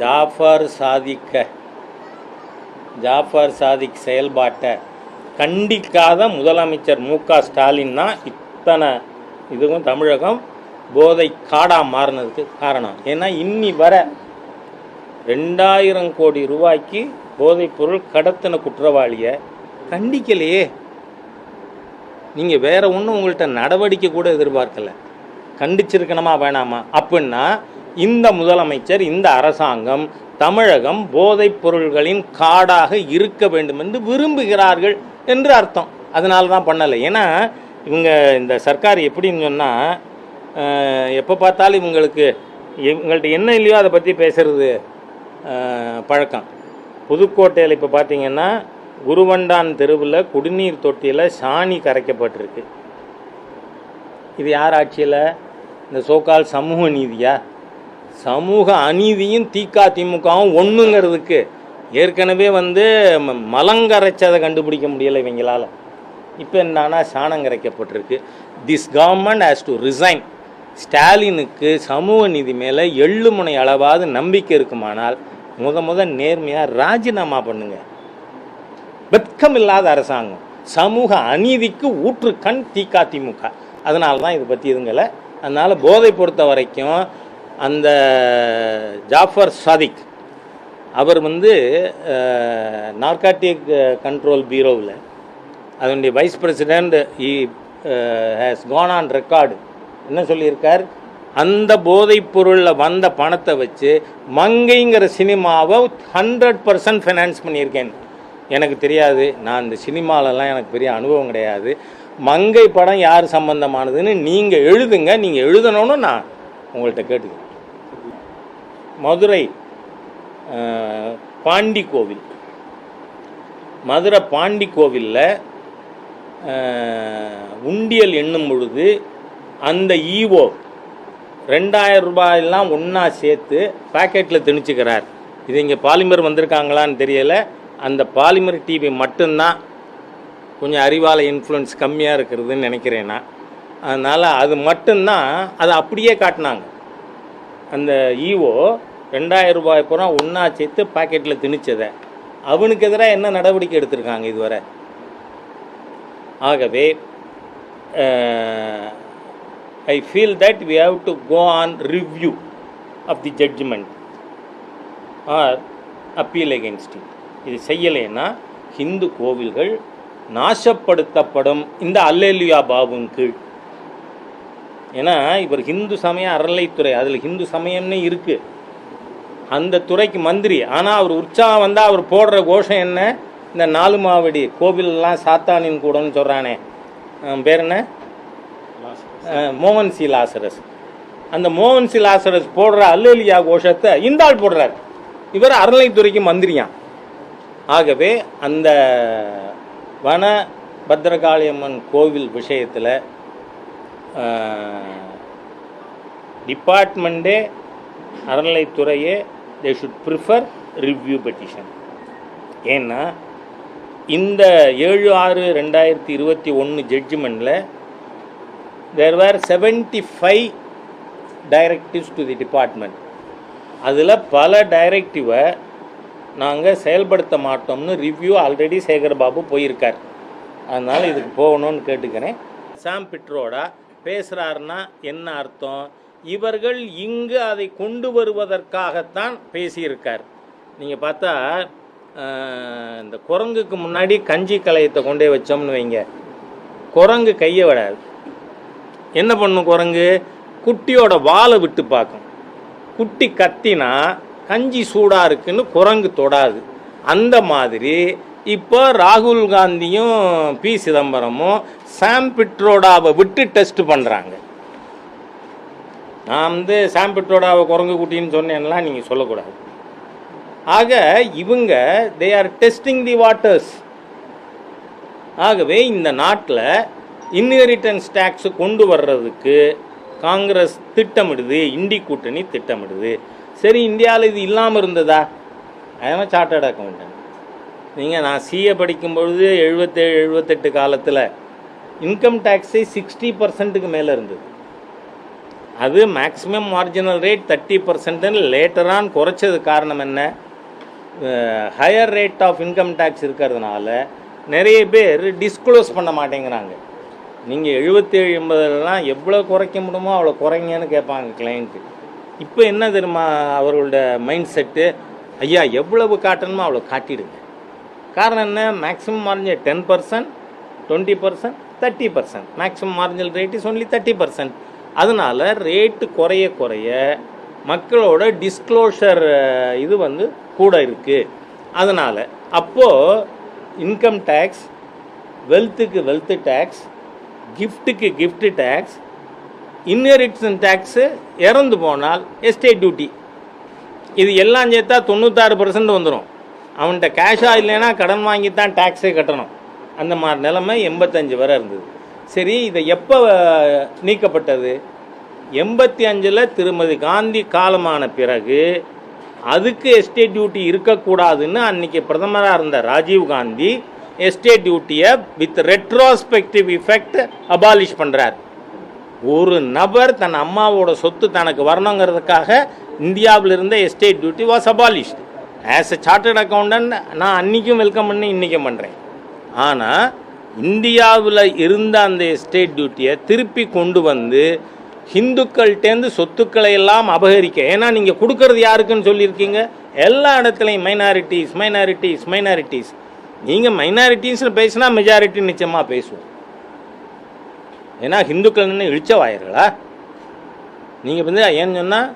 ஜாஃபர் சாதிக்க ஜாஃபர் சாதிக் செயல்பாட்டை கண்டிக்காத முதலமைச்சர் மு க ஸ்டாலின் தான் இத்தனை இதுவும் தமிழகம் போதை காடாக மாறினதுக்கு காரணம். ஏன்னா இன்னி வர ரெண்டாயிரம் கோடி ரூபாய்க்கு போதைப்பொருள் கடத்தின குற்றவாளியை கண்டிக்கலையே. நீங்கள் வேறு ஒன்றும் உங்கள்கிட்ட நடவடிக்கை கூட எதிர்பார்க்கலை. கண்டிச்சிருக்கணுமா வேணாமா? அப்படின்னா இந்த முதலமைச்சர் இந்த அரசாங்கம் தமிழகம் போதைப் பொருள்களின் காடாக இருக்க வேண்டும் என்று விரும்புகிறார்கள் என்று அர்த்தம். அதனால தான் பண்ணலை. ஏன்னா இவங்க இந்த சர்க்கார் எப்படின்னு சொன்னால் எப்போ பார்த்தாலும் இவங்களுக்கு இவங்கள்ட்ட என்ன இல்லையோ அதை பற்றி பேசுறது பழக்கம். புதுக்கோட்டையில் இப்போ பார்த்தீங்கன்னா குருவண்டான் தெருவில் குடிநீர் தொட்டியில் சாணி கரைக்கப்பட்டிருக்கு. இது யார் ஆட்சியில்? இந்த சோக்கால் சமூக நீதியா? சமூக அநீதியும் திக திமுகவும் ஒன்றுங்கிறதுக்கு ஏற்கனவே வந்து ம- மலங்கரைச்சதை கண்டுபிடிக்க முடியலை இவங்களால். இப்போ என்னன்னா சாணம் கரைக்கப்பட்டிருக்கு. This government has to resign ஸ்டாலினுக்கு சமூக நீதி மேலே எள்ளு முனை அளவாவது நம்பிக்கை இருக்குமானால் முத முத நேர்மையாக ராஜினாமா பண்ணுங்க. வெட்கம் இல்லாத அரசாங்கம். சமூக அநீதிக்கு ஊற்றுக்கண் திக திமுக. அதனால தான் இதை பற்றி இதுங்களை அதனால் போதை பொறுத்த வரைக்கும் அந்த ஜாஃபர் சாதிக் அவர் வந்து நார்காட்டிக் கண்ட்ரோல் பீரோவில் அதனுடைய vice president he has gone on record என்ன சொல்லியிருக்கார்? அந்த போதைப் பொருளில் வந்த பணத்தை வச்சு மங்கைங்கிற சினிமாவை ஹண்ட்ரட் பர்சன்ட் ஃபைனான்ஸ் பண்ணியிருக்கேன். எனக்கு தெரியாது. நான் இந்த சினிமாலெல்லாம் எனக்கு பெரிய அனுபவம் கிடையாது. மங்கை படம் யார் சம்பந்தமானதுன்னு நீங்கள் எழுதுங்க. நீங்கள் எழுதணும்னு நான் உங்கள்கிட்ட கேட்டுக்கிறேன். மதுரை பாண்டி கோவில். மதுரை பாண்டி கோவிலில் உண்டியல் எண்ணும் பொழுது அந்த ஈவோ ரெண்டாயிரம் ரூபாயெல்லாம் ஒன்றா சேர்த்து பாக்கெட்டில் திணிச்சுக்கிறார். இது இங்கே பாலிமர் வந்திருக்காங்களான்னு தெரியலை. அந்த பாலிமர் டிவி மட்டும்தான் கொஞ்சம் அறிவால் இன்ஃப்ளூயன்ஸ் கம்மியாக இருக்கிறதுன்னு நினைக்கிறேன் நான். அதனால் அது மட்டும்தான் அதை அப்படியே காட்டினாங்க. அந்த ஈவோ ரெண்டாயிரம் ரூபாய் பூரா ஒன்றா சேர்த்து பாக்கெட்டில் திணிச்சதை. அவனுக்கு எதிராக என்ன நடவடிக்கை எடுத்திருக்காங்க இதுவரை? ஆகவே I feel that we have to go on review of the judgment or appeal against இது செய்யலைன்னா ஹிந்து கோவில்கள் நாசப்படுத்தப்படும் இந்த அல்லேலியா பாபுவின் கீழ். ஏன்னா இவர் ஹிந்து சமய அறநிலைத்துறை அதில் ஹிந்து சமயம்னே இருக்குது அந்த துறைக்கு மந்திரி. ஆனால் அவர் உற்சாகம் வந்தால் அவர் போடுற கோஷம் என்ன? இந்த நாலு மாவடி கோவிலெல்லாம் சாத்தானின் கூடன்னு சொல்கிறானே பேர் என்ன? மோகன் சி. லாசரஸ். அந்த மோகன் சி. லாசரஸ் போடுற அல்லேலியா கோஷத்தை இந்த ஆள் போடுறார். இவர் அறநிலைத்துறைக்கு மந்திரியான் ஆகவே அந்த வன பத்ரகாளியம்மன் கோவில் விஷயத்தில் டிபார்ட்மெண்ட்டே அறநிலைத்துறையே they should prefer review petition ஏன்னா இந்த ஏழு ஆறு ரெண்டாயிரத்தி இருபத்தி ஒன்று ஜட்ஜ்மெண்ட்டில் there were seventy five directives to the department அதில் பல டைரக்டிவை நாங்கள் செயல்படுத்த மாட்டோம்னு ரிவ்யூ ஆல்ரெடி சேகர் பாபு போயிருக்கார். அதனால் இதுக்கு போகணும்னு கேட்டுக்கிறேன். சாம் பிட்ரோடா பேசுகிறாருன்னா என்ன அர்த்தம்? இவர்கள் இங்கு அதை கொண்டு வருவதற்காகத்தான் பேசியிருக்கார். நீங்கள் பார்த்தா இந்த குரங்குக்கு முன்னாடி கஞ்சி கலையத்தை கொண்டே வச்சோம்னு வைங்க. குரங்கு கையை விடாது. என்ன பண்ணும் குரங்கு? குட்டியோட வாலை விட்டு பார்க்கும். குட்டி கத்தினா கஞ்சி சூடாக இருக்குன்னு குரங்கு தொடாது. அந்த மாதிரி இப்போ ராகுல் காந்தியும் பி சிதம்பரமும் சாம் பிட்ரோடாவை விட்டு டெஸ்ட் பண்ணுறாங்க நான் வந்து சாம் குரங்கு குட்டின்னு சொன்னேன்லாம் நீங்கள் சொல்லக்கூடாது. ஆக இவங்க they are testing the waters ஆகவே இந்த நாட்டில் இன்ஹெரிட்டன்ஸ் டேக்ஸ் கொண்டு வர்றதுக்கு காங்கிரஸ் திட்டமிடுது இண்டி கூட்டணி திட்டமிடுது. சரி இந்தியாவில் இது இல்லாமல் இருந்ததா? அதனால் சார்ட்டர்ட் அக்கௌண்டன்ட் நீங்கள் நான் சிஏ படிக்கும் பொழுது எழுபத்தேழு எழுபத்தெட்டு காலத்தில் இன்கம் டேக்ஸே சிக்ஸ்டி பர்சன்ட்டுக்கு மேலே இருந்தது. அது மேக்ஸிமம் மார்ஜினல் ரேட் தேர்ட்டி பர்சன்ட்னு லேட்டரான் குறைச்சது காரணம் என்ன? Higher rate of income tax இருக்கிறதுனால நிறைய பேர் டிஸ்க்ளோஸ் பண்ண மாட்டேங்கிறாங்க. நீங்கள் எழுபத்தேழு எண்பதுலாம் எவ்வளோ குறைக்க முடியுமோ அவ்வளோ குறைங்கன்னு கேட்பாங்க கிளைண்ட்டு இப்போ என்ன தெரியுமா அவர்களோட மைண்ட் செட்டு ஐயா எவ்வளவு காட்டணுமோ அவ்வளோ காட்டிடுங்க. காரணம் என்ன? Maximum margin ten percent twenty percent thirty percent maximum marginal rate is only thirty percent அதனால ரேட்டு குறைய குறைய மக்களோட டிஸ்க்ளோஷர் இது வந்து கூட இருக்குது அதனால் அப்போது இன்கம் டேக்ஸ் வெல்த்துக்கு வெல்த்து டேக்ஸ் கிஃப்ட்டுக்கு கிஃப்ட்டு டேக்ஸ் இன்ஹெரிட்ஸன் டேக்ஸு இறந்து போனால் எஸ்டேட் டியூட்டி இது எல்லாம் சேர்த்தா தொண்ணூத்தாறு பர்சன்ட் வந்துடும் அவன்கிட்ட கேஷாக இல்லைன்னா கடன் வாங்கி தான் டேக்ஸே கட்டணும். அந்த மாதிரி நிலைமை எண்பத்தஞ்சு வரை இருந்தது. சரி இதை எப்போ நீக்கப்பட்டது? எண்பத்தி அஞ்சில் திருமதி காந்தி காலமான பிறகு அதுக்கு எஸ்டேட் டியூட்டி இருக்கக்கூடாதுன்னு அன்னைக்கு பிரதமராக இருந்த ராஜீவ் காந்தி எஸ்டேட் டியூட்டியை வித் ரெட்ரோஸ்பெக்டிவ் இஃபெக்ட் அபாலிஷ் பண்ணுறார் ஒரு நபர் தன் அம்மாவோட சொத்து தனக்கு வரணுங்கிறதுக்காக இந்தியாவில் இருந்த estate duty was abolished. As a chartered accountant நான் அன்றைக்கும் வெல்கம் பண்ணி இன்றைக்கும் பண்ணுறேன் ஆனால் இந்தியாவில் இருந்த அந்த எஸ்டேட் டியூட்டியை திருப்பி கொண்டு வந்து ஹிந்துக்கள்கிட்டேருந்து சொத்துக்களை எல்லாம் அபகரிக்க. ஏன்னா நீங்கள் கொடுக்கறது யாருக்குன்னு சொல்லியிருக்கீங்க? எல்லா இடத்துலையும் மைனாரிட்டிஸ் மைனாரிட்டிஸ் மைனாரிட்டிஸ் நீங்கள் மைனாரிட்டிஸ்னு பேசினா மெஜாரிட்டி நிச்சயமாக பேசுவோம். ஏன்னா ஹிந்துக்கள் நின்று இழிச்ச வாயர்களா? நீங்கள் வந்து ஏன்னு சொன்னால்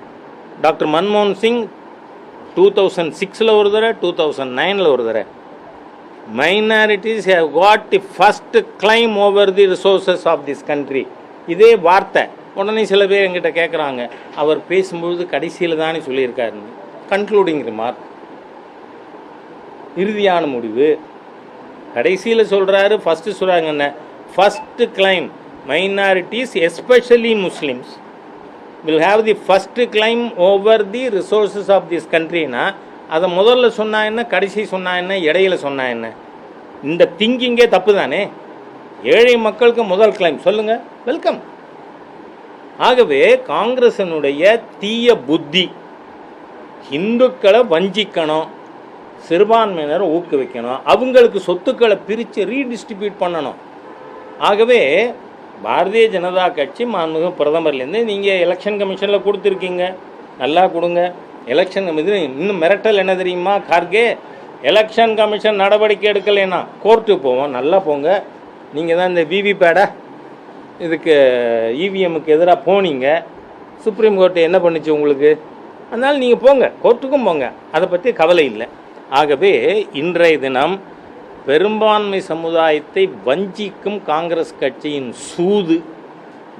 டாக்டர் மன்மோகன் சிங் டூ தௌசண்ட் சிக்ஸில் ஒரு தடவை டூ தௌசண்ட் நைனில் ஒரு தடவை. Minorities have got the first claim over the resources of this country இதே வார்த்தை. உடனே சில பேர் எங்கிட்ட கேட்குறாங்க அவர் பேசும்பொழுது கடைசியில் தானே சொல்லியிருக்காருன்னு கன்க்ளூடிங் ரிமார்க் இறுதியான முடிவு. கடைசியில் சொல்கிறாரு ஃபஸ்ட்டு சொல்கிறாங்க என்ன? First claim minorities especially Muslims will have the first claim over the resources of this கண்ட்ரினா அதை முதல்ல சொன்னா என்ன கடைசி சொன்னா என்ன இடையில சொன்னா என்ன? இந்த திங்கிங்கே தப்பு தானே ஏழை மக்களுக்கு முதல் கிளைம் சொல்லுங்க. வெல்கம் ஆகவே காங்கிரசனுடைய தீய புத்தி இந்துக்களை வஞ்சிக்கணும் சிறுபான்மையினரை ஊக்குவிக்கணும் அவங்களுக்கு சொத்துக்களை பிரித்து ரீடிஸ்ட்ரிபியூட் பண்ணணும். ஆகவே பாரதிய ஜனதா கட்சி மாண்புமிகு பிரதமர்லேருந்து நீங்கள் எலெக்ஷன் கமிஷனில் கொடுத்துருக்கீங்க. நல்லா கொடுங்க. எலெக்ஷன் இது இன்னும் மிரட்டல் என்ன தெரியுமா கார்கே? எலெக்ஷன் கமிஷன் நடவடிக்கை எடுக்கலைன்னா கோர்ட்டுக்கு போவோம் நல்லா போங்க. நீங்கள் தான் இந்த விவிபேடை இதுக்கு இவிஎம்முக்கு எதிராக போனீங்க. சுப்ரீம் கோர்ட்டு என்ன பண்ணுச்சு உங்களுக்கு? அதனால் நீங்கள் போங்க கோர்ட்டுக்கும் போங்க. அதை பற்றி கவலை இல்லை. ஆகவே இன்றைய தினம் பெரும்பான்மை சமுதாயத்தை வஞ்சிக்கும் காங்கிரஸ் கட்சியின் சூது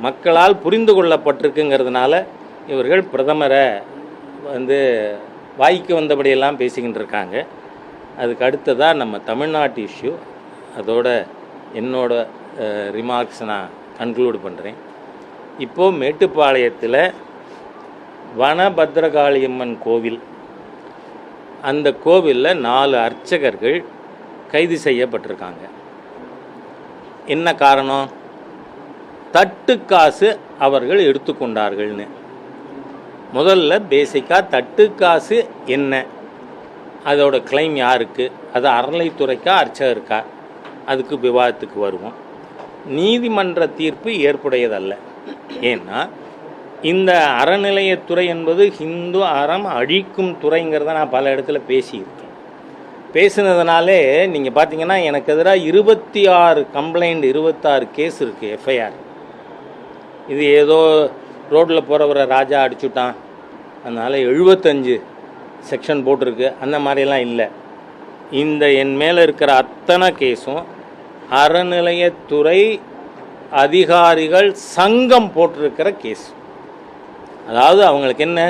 மக்களால் புரிந்து கொள்ளப்பட்டிருக்குங்கிறதுனால இவர்கள் பிரதமரை வந்து வாய்க்கு வந்தபடியெல்லாம் பேசிக்கிட்டு இருக்காங்க அதுக்கு அடுத்ததாக நம்ம தமிழ்நாட்டு இஷ்யூ. அதோட என்னோட ரிமார்க்ஸ் நான் கன்க்ளூட் பண்ணுறேன் இப்போது மேட்டுப்பாளையத்தில் வனபத்ரகாளியம்மன் கோவில். அந்த கோவிலில் நாலு அர்ச்சகர்கள் கைது செய்யப்பட்டிருக்காங்க. என்ன காரணம்? தட்டு காசு அவர்கள் எடுத்துக்கொண்டார்கள்னு. முதல்ல பேசிக்காக தட்டு காசு என்ன? அதோட கிளைம் யாருக்கு? அது அறநிலைத்துறைக்கா அர்ச்சகருக்கா? அதுக்கு விவாதத்துக்கு வருவோம். நீதிமன்ற தீர்ப்பு ஏற்புடையதல்ல. ஏன்னா இந்த அறநிலையத்துறை என்பது ஹிந்து அறம் அழிக்கும் துறைங்கிறத நான் பல இடத்துல பேசியிருக்கேன். பேசுனதுனாலே நீங்கள் பார்த்தீங்கன்னா எனக்கு எதிராக இருபத்தி ஆறு கம்ப்ளைண்ட் இருபத்தாறு கேஸ் இருக்குது எஃப்ஐஆர் இது ஏதோ ரோட்டில் போகிறவரை ராஜா அடிச்சுட்டான். அதனால் எழுபத்தஞ்சு செக்ஷன் போட்டிருக்கு. அந்த மாதிரிலாம் இல்லை. இந்த என் மேலே இருக்கிற அத்தனை கேஸும் அறநிலையத்துறை அதிகாரிகள் சங்கம் போட்டிருக்கிற கேஸ். அதாவது அவங்களுக்கு என்ன?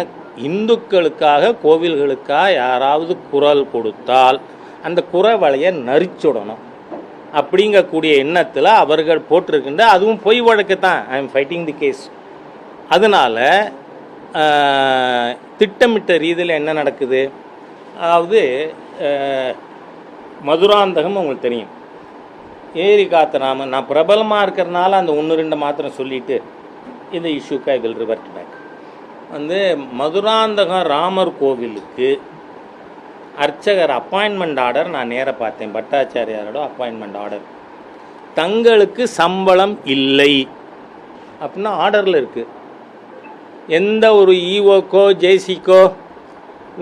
இந்துக்களுக்காக கோவில்களுக்காக யாராவது குரல் கொடுத்தால் அந்த குறவலையை நரிச்சுடணும். அப்படிங்கக்கூடிய எண்ணத்தில் அவர்கள் போட்டிருக்கின்ற அதுவும் பொய் வழக்கு தான். I am fighting the case அதனால் திட்டமிட்ட ரீதியில் என்ன நடக்குது? அதாவது மதுராந்தகம் உங்களுக்கு தெரியும். ஏரி காத்தராமன் நான் பிரபலமாக இருக்கிறனால அந்த ஒன்று ரெண்டு மாத்திரம் சொல்லிட்டு இந்த இஷ்யூக்கு ஐ வில் ரிவர்ட் பேக் வந்து மதுராந்தகம் ராமர் கோவிலுக்கு அர்ச்சகர் அப்பாயின்மெண்ட் ஆர்டர் நான் நேராக பார்த்தேன். பட்டாச்சாரியாரோட அப்பாயின்மெண்ட் ஆர்டர் தங்களுக்கு சம்பளம் இல்லை. அப்படின்னா ஆர்டரில் இருக்குது எந்த ஒரு ஈஓக்கோ ஜேசிக்கோ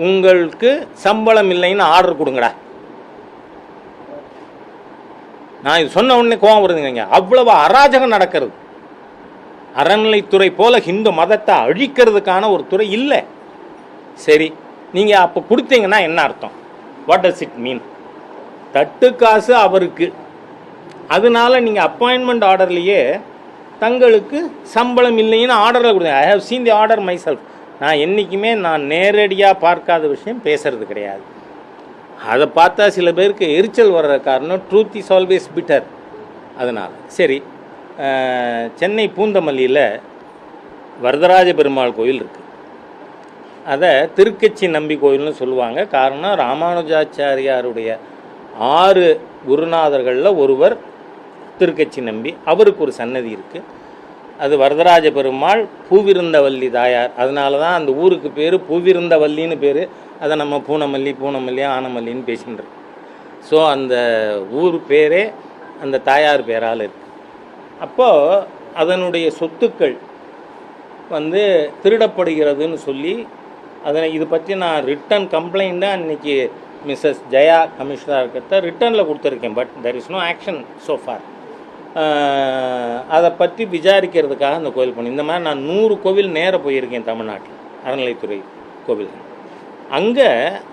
உங்களுக்கு சம்பளம் இல்லைன்னு ஆர்டர் கொடுங்கடா. நான் இது சொன்ன உடனே கோவம் வருதுங்க அவ்வளவு அராஜகம் நடக்கிறது. அறநிலைத்துறை போல ஹிந்து மதத்தை அழிக்கிறதுக்கான ஒரு துறை இல்லை. சரி நீங்கள் அப்போ கொடுத்தீங்கன்னா என்ன அர்த்தம்? வாட் டஸ் இட் மீன் தட்டு காசு அவருக்கு. அதனால நீங்கள் அப்பாயின்மெண்ட் ஆர்டர்லேயே தங்களுக்கு சம்பளம் இல்லைன்னு ஆர்டரில் கொடுங்க I have seen the order myself நான் என்றைக்குமே நான் நேரடியாக பார்க்காத விஷயம் பேசுறது கிடையாது. அதை பார்த்தா சில பேருக்கு எரிச்சல் வர்ற காரணம் ட்ரூத் இஸ் ஆல்வேஸ் பிட்டர் அதனால் சரி சென்னை பூந்தமல்லியில் வரதராஜ பெருமாள் கோயில் இருக்குது அதை திருக்கச்சி நம்பி கோயில்னு சொல்லுவாங்க. காரணம் ராமானுஜாச்சாரியாருடைய ஆறு குருநாதர்களில் ஒருவர் திருக்கச்சி நம்பி அவருக்கு ஒரு சன்னதி இருக்குது அது வரதராஜ பெருமாள் பூவிருந்தவல்லி தாயார். அதனால தான் அந்த ஊருக்கு பேர் பூவிருந்தவல்லின்னு பேர். அதை நம்ம பூனமல்லி பூனமல்லி ஆனமல்லின்னு பேசின்றோம். ஸோ அந்த ஊர் பேரே அந்த தாயார் பேரால் இருக்குது அப்போது அதனுடைய சொத்துக்கள் வந்து திருடப்படுகிறதுன்னு சொல்லி அதனை இது பற்றி நான் ரிட்டன் கம்ப்ளைண்ட்டாக இன்றைக்கி மிஸ்ஸஸ் ஜெயா கமிஷனராக இருக்கிறத ரிட்டனில் கொடுத்துருக்கேன். But there is no action so far அதை பற்றி விசாரிக்கிறதுக்காக அந்த கோவில் போனேன். இந்த மாதிரி நான் நூறு கோவில் நேராக போயிருக்கேன் தமிழ்நாட்டில். அறநிலைத்துறை கோவில். அங்கே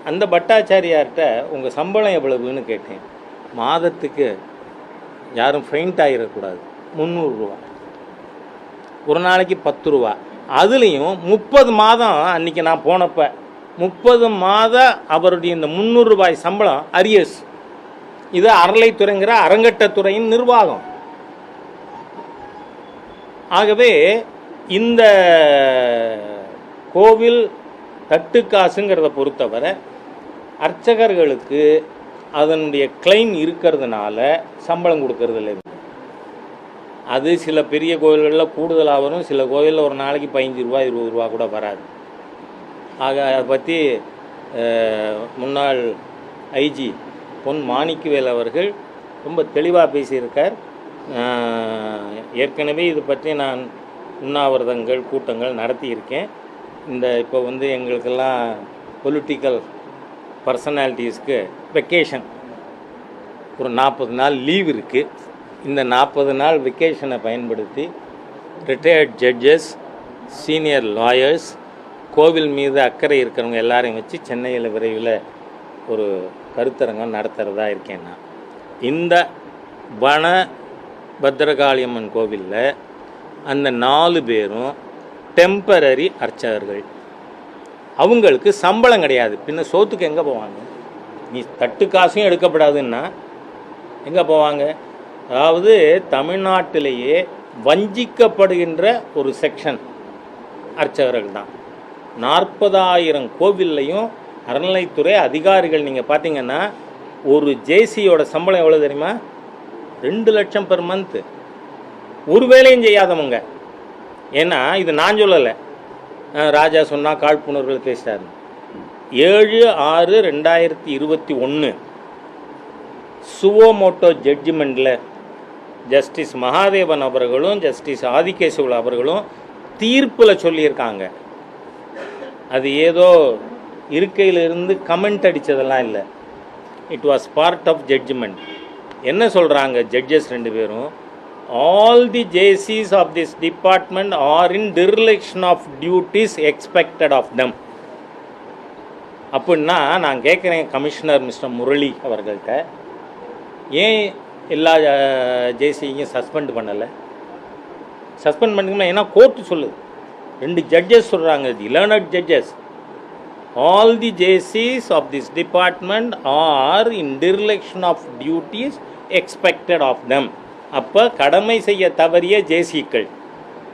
அந்த பட்டாச்சாரியார்கிட்ட உங்கள் சம்பளம் எவ்வளவுன்னு கேட்டேன். மாதத்துக்கு யாரும் ஃபெயிண்ட் ஆகிடக்கூடாது முந்நூறுரூவா ஒரு நாளைக்கு பத்து ரூபா. அதுலேயும் முப்பது மாதம் அன்னைக்கு நான் போனப்போ முப்பது மாத அவருடைய இந்த முந்நூறு ரூபாய் சம்பளம் அரியஸ் இது அறளைத்துறைங்கிற அரங்கட்டத்துறையின் நிர்வாகம். ஆகவே இந்த கோவில் தட்டுக்காசுங்கிறத பொறுத்தவரை அர்ச்சகர்களுக்கு அதனுடைய கிளைம் இருக்கிறதுனால சம்பளம் கொடுக்கறது இல்லை அது சில பெரிய கோயில்களில் கூடுதலாக வரும் சில கோயிலில் ஒரு நாளைக்கு பதினஞ்சு ரூபா இருபது ரூபா கூட வராது. ஆக அதை பற்றி முன்னாள் ஐஜி பொன் மாணிக்கவேல் அவர்கள் ரொம்ப தெளிவாக பேசியிருக்கார். ஏற்கனவே இது பற்றி நான் உண்ணாவிரதங்கள் கூட்டங்கள் நடத்தியிருக்கேன். இந்த இப்போ வந்து எங்களுக்கெல்லாம் பொலிட்டிக்கல் பர்சனாலிட்டிஸ்க்கு வெக்கேஷன் ஒரு நாற்பது நாள் லீவ் இருக்குது இந்த நாற்பது நாள் வெக்கேஷனை பயன்படுத்தி ரிட்டையர்ட் ஜட்ஜஸ் சீனியர் லாயர்ஸ் கோவில் மீது அக்கறை இருக்கிறவங்க எல்லாரையும் வச்சு சென்னையில் விரைவில் ஒரு கருத்தரங்கம் நடத்துகிறதா இருக்கேன் நான். இந்த வன பத்ரகாளியம்மன் கோவிலில் அந்த நாலு பேரும் டெம்பரரி அர்ச்சகர்கள். அவங்களுக்கு சம்பளம் கிடையாது. பின்ன சோத்துக்கு எங்கே போவாங்க? நீ தட்டு காசும் எடுக்கப்படாதுன்னா எங்கே போவாங்க? அதாவது தமிழ்நாட்டிலேயே வஞ்சிக்கப்படுகின்ற ஒரு செக்ஷன் அர்ச்சகர்கள் தான். நாற்பதாயிரம் கோவில்லையும் அறநிலைத்துறை அதிகாரிகள் நீங்கள் பார்த்தீங்கன்னா ஒரு ஜேசியோட சம்பளம் எவ்வளோ தெரியுமா? ரெண்டு லட்சம் பெர் மந்த்து ஒரு வேலையும் செய்யாதவங்க. ஏன்னா இது நான் சொல்லலை. ராஜா சொன்னால் காழ்ப்புணர்வுகள் பேசுகிறார் ஏழு ஆறு ரெண்டாயிரத்தி இருபத்தி ஒன்று சுவோமோட்டோ ஜட்ஜ்மெண்ட்டில் ஜஸ்டிஸ் மகாதேவன் அவர்களும் ஜஸ்டிஸ் ஆதிகேசவல் அவர்களும் தீர்ப்பில் சொல்லியிருக்காங்க. அது ஏதோ இருக்கையிலிருந்து கமெண்ட் அடித்ததெல்லாம் இல்லை. It was part of judgment என்ன சொல்கிறாங்க ஜட்ஜஸ் ரெண்டு பேரும்? All the Jaycees of this department are in dereliction of duties expected of them அப்படின்னா நான் கேட்குறேன் கமிஷனர் மிஸ்டர் முரளி அவர்கள்ட்ட ஏன் எல்லா ஜேசியையும் சஸ்பெண்ட் பண்ணலை? சஸ்பெண்ட் பண்ணிக்கணும் ஏன்னா கோர்ட்டு சொல்லுது. ரெண்டு ஜட்ஜஸ் சொல்கிறாங்க the learned judges all the Jaycees of this department are in dereliction of duties expected of them. அப்போ கடமை செய்ய தவறிய ஜேசிக்கள்